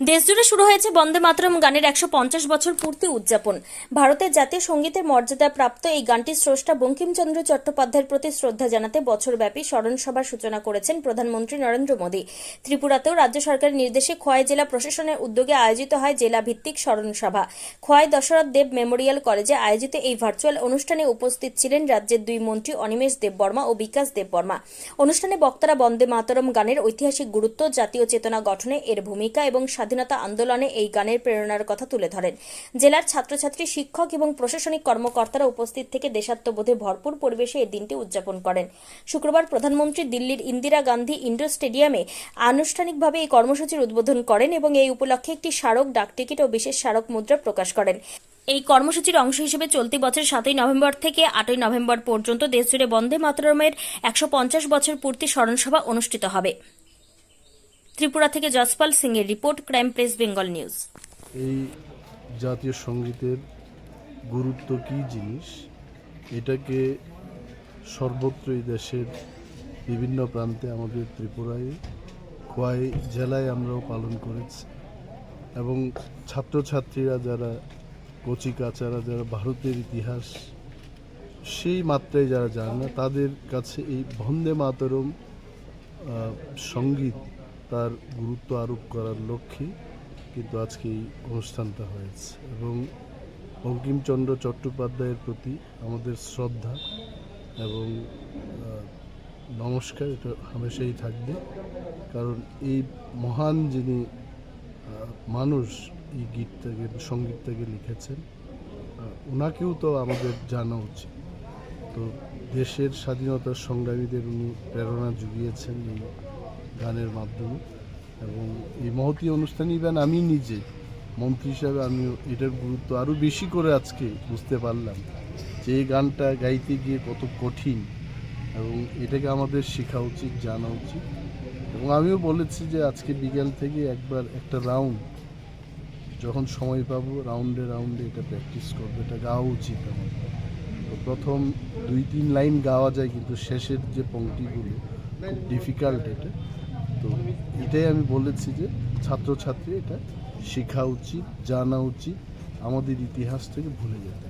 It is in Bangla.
দেশজুড়ে শুরু হয়েছে বন্দে মাতরম গানের একশো পঞ্চাশ বছর পূর্তি উদযাপন। ভারতের জাতীয় সঙ্গীতের মর্যাদা প্রাপ্ত এই গানটির স্রষ্টা বঙ্কিমচন্দ্র চট্টোপাধ্যায়ের প্রতি শ্রদ্ধা জানাতে বছরব্যাপী স্মরণ সভার সূচনা করেছেন প্রধানমন্ত্রী নরেন্দ্র মোদী। ত্রিপুরাতেও রাজ্য সরকারের নির্দেশে খোয়াই জেলা প্রশাসনের উদ্যোগে আয়োজিত হয় জেলা ভিত্তিক স্মরণ সভা খোয়াই দশরথ দেব মেমোরিয়াল কলেজে আয়োজিত এই ভার্চুয়াল অনুষ্ঠানে উপস্থিত ছিলেন রাজ্যের দুই মন্ত্রী অনিমেষ দেববর্মা ও বিকাশ দেববর্মা। অনুষ্ঠানে বক্তারা বন্দে মাতরম গানের ঐতিহাসিক গুরুত্ব, জাতীয় চেতনা গঠনে এর ভূমিকা এবং স্বাধীনতা আন্দোলনে এই গানের প্রেরণার কথা তুলে ধরেন। জেলার ছাত্রছাত্রী, শিক্ষক এবং প্রশাসনিক কর্মকর্তারা উপস্থিত থেকে দেশাত্মবোধে ভরপুর পরিবেশে এই দিনটি উদযাপন করেন। শুক্রবার প্রধানমন্ত্রী দিল্লির ইন্দিরা গান্ধী ইন্ডোর স্টেডিয়ামে আনুষ্ঠানিকভাবে এই কর্মসূচির উদ্বোধন করেন এবং এই উপলক্ষে একটি স্মারক ডাকটিকিট ও বিশেষ স্মারক মুদ্রা প্রকাশ করেন। এই কর্মসূচির অংশ হিসেবে চলতি বছর সাতই নভেম্বর থেকে আটই নভেম্বর পর্যন্ত দেশজুড়ে বন্দে মাতরমের একশো পঞ্চাশ বছর পূর্তি স্মরণসভা অনুষ্ঠিত হবে। ত্রিপুরা থেকে যশপাল সিং এর report crime press Bengal news. এই জাতীয় সঙ্গীতের গুরুত্ব কী জিনিস? এটাকে সর্বত্রই দেশের বিভিন্ন প্রান্তে আমাদের ত্রিপুরায়, খোয়াই জেলায় আমরাও পালন করেছি। এবং ছাত্রছাত্রীরা যারা কচি কাচারা যারা, ভারতের ইতিহাস, সেই মাত্রায় যারা জানে না তাদের কাছে এই বন্দে মাতরম সংগীত তার গুরুত্ব আরোপ করার লক্ষ্যে কিন্তু আজকে এই অনুষ্ঠানটা হয়েছে। এবং বঙ্কিমচন্দ্র চট্টোপাধ্যায়ের প্রতি আমাদের শ্রদ্ধা এবং নমস্কার, এটা হামেশাই থাকবে। কারণ এই মহান যিনি মানুষ এই গীতটাকে, সঙ্গীতটাকে লিখেছেন ওনাকেও তো আমাদের জানা উচিত। তো দেশের স্বাধীনতার সংগ্রামীদের উনি প্রেরণা জুগিয়েছেন এই গানের মাধ্যমে। এবং এই মহতি অনুষ্ঠানে ইভেন আমি নিজে। মন্ত্রী হিসাবে আমিও এটার গুরুত্ব আরও বেশি করে আজকে বুঝতে পারলাম যে এই গানটা গাইতে গিয়ে কত কঠিন এবং এটাকে আমাদের শেখা উচিত, জানা উচিত। এবং আমিও বলেছি যে আজকে বিকেল থেকে একবার একটা রাউন্ড যখন সময় পাবো রাউন্ডে রাউন্ডে এটা প্র্যাকটিস করব। এটা গাওয়া উচিত আমার। তো প্রথম দুই তিন লাইন গাওয়া যায়, কিন্তু শেষের যে পংক্তিগুলো, খুব ডিফিকাল্ট এটা। তো এটাই আমি বলেছি যে ছাত্রছাত্রী এটা শেখা উচিত, জানা উচিত, আমাদের ইতিহাস থেকে ভুলে যেতে